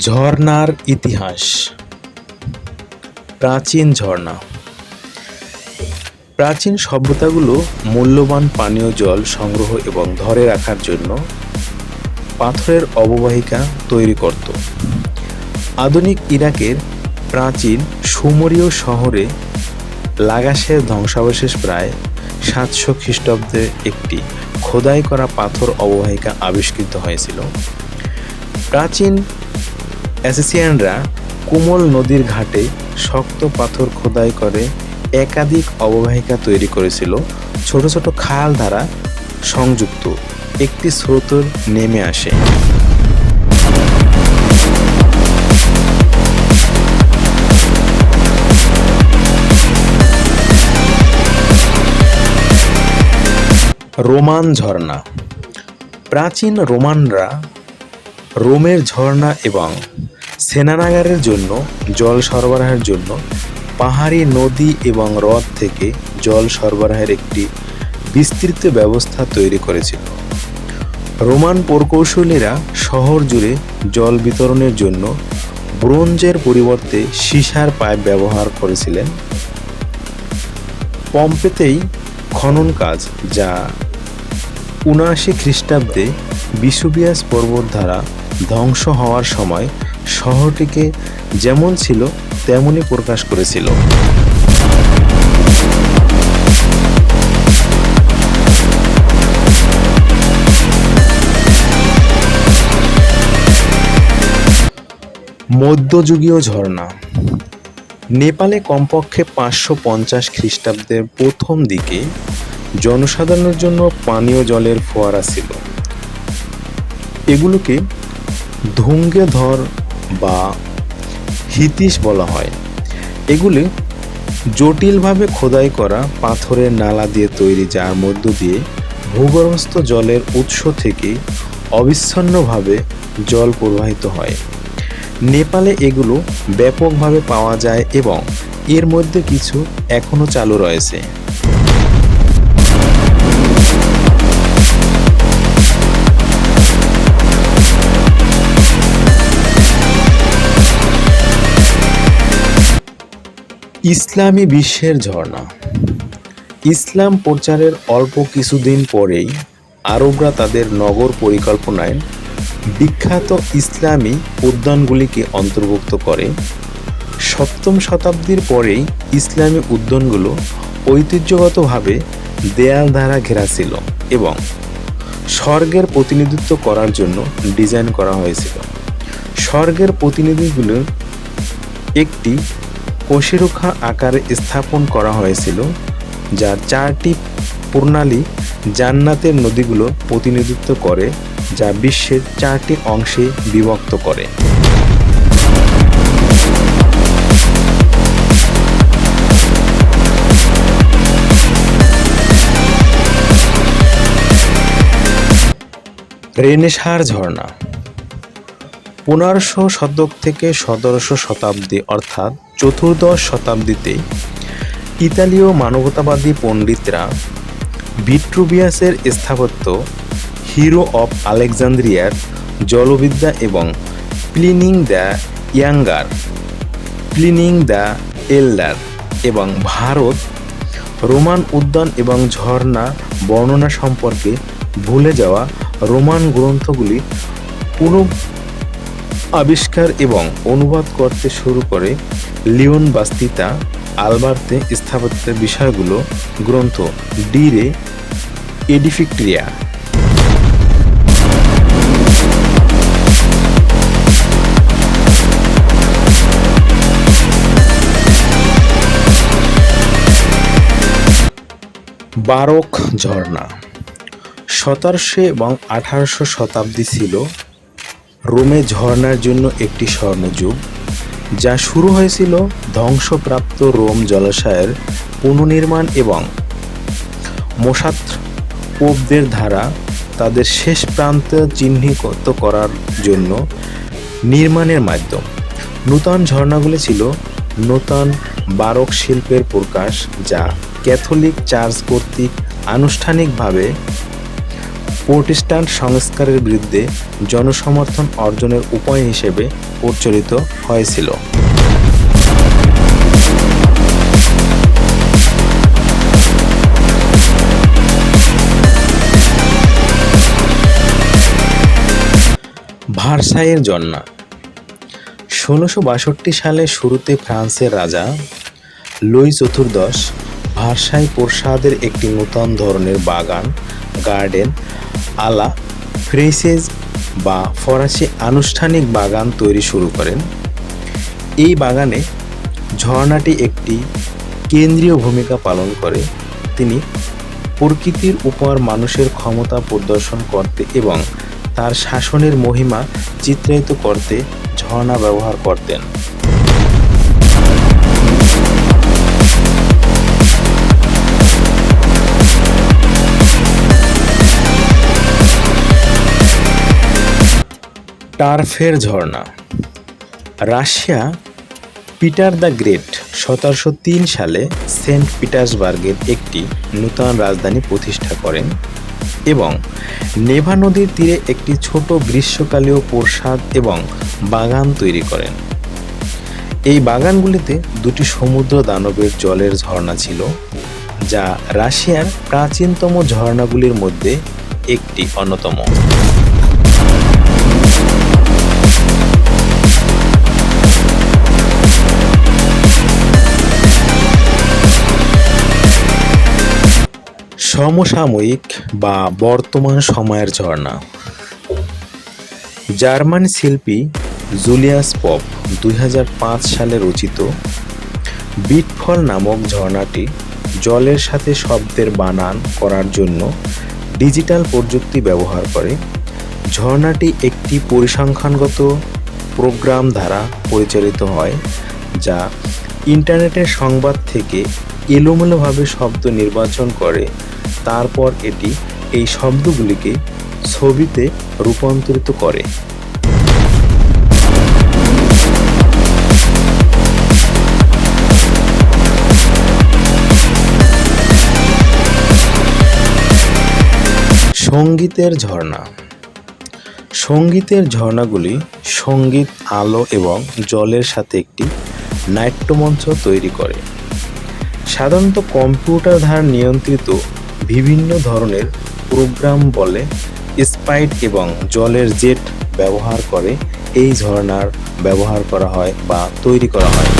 ঝর্ণার ইতিহাস। প্রাচীন ঝর্ণা। প্রাচীন সভ্যতাগুলো মূল্যবান পানীয় জল সংগ্রহ এবং ধরে রাখার জন্য পাথরের অববাহিকা তৈরি করত। আধুনিক ইরাকের প্রাচীন সুমরীয় শহরে লাগাসের ধ্বংসাবশেষ প্রায় সাতশো খ্রিস্টাব্দে একটি খোদাই করা পাথর অববাহিকা আবিষ্কৃত হয়েছিল। প্রাচীন অ্যাসিসিয়ানরা কোমল নদীর ঘাটে শক্ত পাথর খোদাই করে একাধিক অববাহিকা তৈরি করেছিল। ছোট ছোট খাল দ্বারা সংযুক্ত। একটি স্রোতর নেমে আসে। রোমান ঝর্ণা। প্রাচীন রোমানরা রোমের ঝর্ণা এবং সেনানাগারের জন্য, জল সরবরাহের জন্য পাহাড়ি নদী এবং হ্রদ থেকে জল সরবরাহের একটি বিস্তৃত ব্যবস্থা তৈরি করেছিল। রোমান প্রকৌশলীরা শহর জুড়ে জল বিতরণের জন্য ব্রোঞ্জের পরিবর্তে সীসার পাইপ ব্যবহার করেছিলেন। পম্পেতেই খনন কাজ যা উনআশি খ্রিস্টাব্দে বিসুবিয়াস পর্বত দ্বারা ধ্বংস হওয়ার সময় শহরটিকে যেমন ছিল, তেমনই প্রকাশ করেছিল। মধ্যযুগীয় ঝর্ণা। নেপালে কমপক্ষে পাঁচশো পঞ্চাশ খ্রিস্টাব্দের প্রথম দিকে জনসাধারণের জন্য পানীয় জলের ফোয়ারা ছিল। এগুলোকে ধুঙ্গেধর বা হিতিশ বলা হয়। এগুলি জটিলভাবে খোদাই করা পাথরের নালা দিয়ে তৈরি, যার মধ্য দিয়ে ভূগর্ভস্থ জলের উৎস থেকে অবিচ্ছন্নভাবে জল প্রবাহিত হয়। নেপালে এগুলো ব্যাপকভাবে পাওয়া যায় এবং এর মধ্যে কিছু এখনও চালু রয়েছে। ইসলামী বিশ্বের ঝর্ণা। ইসলাম প্রচারের অল্প কিছুদিন পরেই আরবরা তাদের নগর পরিকল্পনায় বিখ্যাত ইসলামী উদ্যানগুলিকে অন্তর্ভুক্ত করে। সপ্তম শতাব্দীর পরেই ইসলামী উদ্যানগুলো ঐতিহ্যগতভাবে দেয়াল দ্বারা ঘেরা ছিল এবং স্বর্গের প্রতিনিধিত্ব করার জন্য ডিজাইন করা হয়েছিল। স্বর্গের প্রতিনিধিগুলো একটি কোষিরুখা আকারে স্থাপন করা হয়েছিল, যার চারটি প্রণালী জান্নাতের নদীগুলো প্রতিনিধিত্ব করে, যা বিশ্বের চারটি অংশে বিভক্ত করে। রেনেসার ঝর্ণা পনেরোশো শতক থেকে সতেরোশো শতাব্দী, অর্থাৎ চতুর্দশ শতাব্দীতে ইতালীয় মানবতাবাদী পণ্ডিতরা ভিট্রুবিয়াসের স্থাপত্য হিরো অফ আলেকজান্দ্রিয়ার জলবিদ্যা এবং Pliny the younger, Pliny the elder এবং ভারত রোমান উদ্যান এবং ঝর্ণা বর্ণনা সম্পর্কে ভুলে যাওয়া রোমান গ্রন্থগুলি পুনঃ আবিষ্কার এবং অনুবাদ করতে শুরু করে লিওন বাস্তিতা আলবার্তে স্থাপত্যের বিষয়গুলো গ্রন্থ ডিরে এডিফিক্ট্রিয়া। বারক ঝর্ণা। সতেরোশো এবং আঠারোশো শতাব্দী ছিল রোমে ঝর্ণার জন্য একটি স্বর্ণযুগ, যা শুরু হয়েছিল ধ্বংসপ্রাপ্ত রোম জলাশয়ের পুনর্নির্মাণ এবং মোসাত্র পোপদের দ্বারা তাদের শেষ প্রান্ত চিহ্নিত করার জন্য নির্মাণের মাধ্যম। নূতন ঝর্ণাগুলি ছিল নূতন বারক শিল্পের প্রকাশ, যা ক্যাথলিক চার্চ কর্তৃক আনুষ্ঠানিকভাবে প্রোটেস্ট্যান্ট সংস্কারের বিরুদ্ধে জনসমর্থন অর্জনের উপায় হিসেবে প্রচলিত হয়েছিল। ভারসাইয়ের জন্না। ষোলোশো বাষট্টি সালে শুরুতে ফ্রান্সের রাজা লুই চতুর্দশ ভারসাই প্রসাদের একটি নূতন ধরনের বাগান, গার্ডেন আলা ফ্রেসেজ বা ফরাসি আনুষ্ঠানিক বাগান তৈরি শুরু করেন। এই বাগানে ঝর্ণাটি একটি কেন্দ্রীয় ভূমিকা পালন করে। তিনি প্রকৃতির উপর মানুষের ক্ষমতা প্রদর্শন করতে এবং তার শাসনের মহিমা চিত্রায়িত করতে ঝর্ণা ব্যবহার করতেন। টার্ফের ঝর্ণা। রাশিয়া, পিটার দ্য গ্রেট, সতেরোশো তিন সালে সেন্ট পিটার্সবার্গের একটি নূতন রাজধানী প্রতিষ্ঠা করেন এবং নেভা নদীর তীরে একটি ছোট গ্রীষ্মকালীয় প্রসাদ এবং বাগান তৈরি করেন। এই বাগানগুলিতে দুটি সমুদ্র দানবের জলের ঝর্ণা ছিল, যা রাশিয়ার প্রাচীনতম ঝর্ণাগুলির মধ্যে একটি অন্যতম। সমসাময়িক বা বর্তমান সময়ের ঝর্ণা। জার্মান শিল্পী জুলিয়াস পপ দুই হাজার পাঁচ সালে রচিত বিটফল নামক ঝর্ণাটি জলের সাথে শব্দের বানান করার জন্য ডিজিটাল প্রযুক্তি ব্যবহার করে। ঝর্ণাটি একটি পরিসংখ্যানগত প্রোগ্রাম দ্বারা পরিচালিত হয়, যা ইন্টারনেটের সংবাদ থেকে এলোমেলোভাবে শব্দ নির্বাচন করে। তারপর এটি এই শব্দগুলিকে ছবিতে রূপান্তরিত করে। সঙ্গীতের ঝর্ণা। সঙ্গীতের ঝর্ণাগুলি সংগীত, আলো এবং জলের সাথে একটি নাট্যমঞ্চ তৈরি করে। সাধারণত কম্পিউটার দ্বারা নিয়ন্ত্রিত বিভিন্ন ধরনের প্রোগ্রাম বলে স্পাইট এবং জলের জেট ব্যবহার করে এই ঝর্ণার ব্যবহার করা হয় বা তৈরি করা হয়।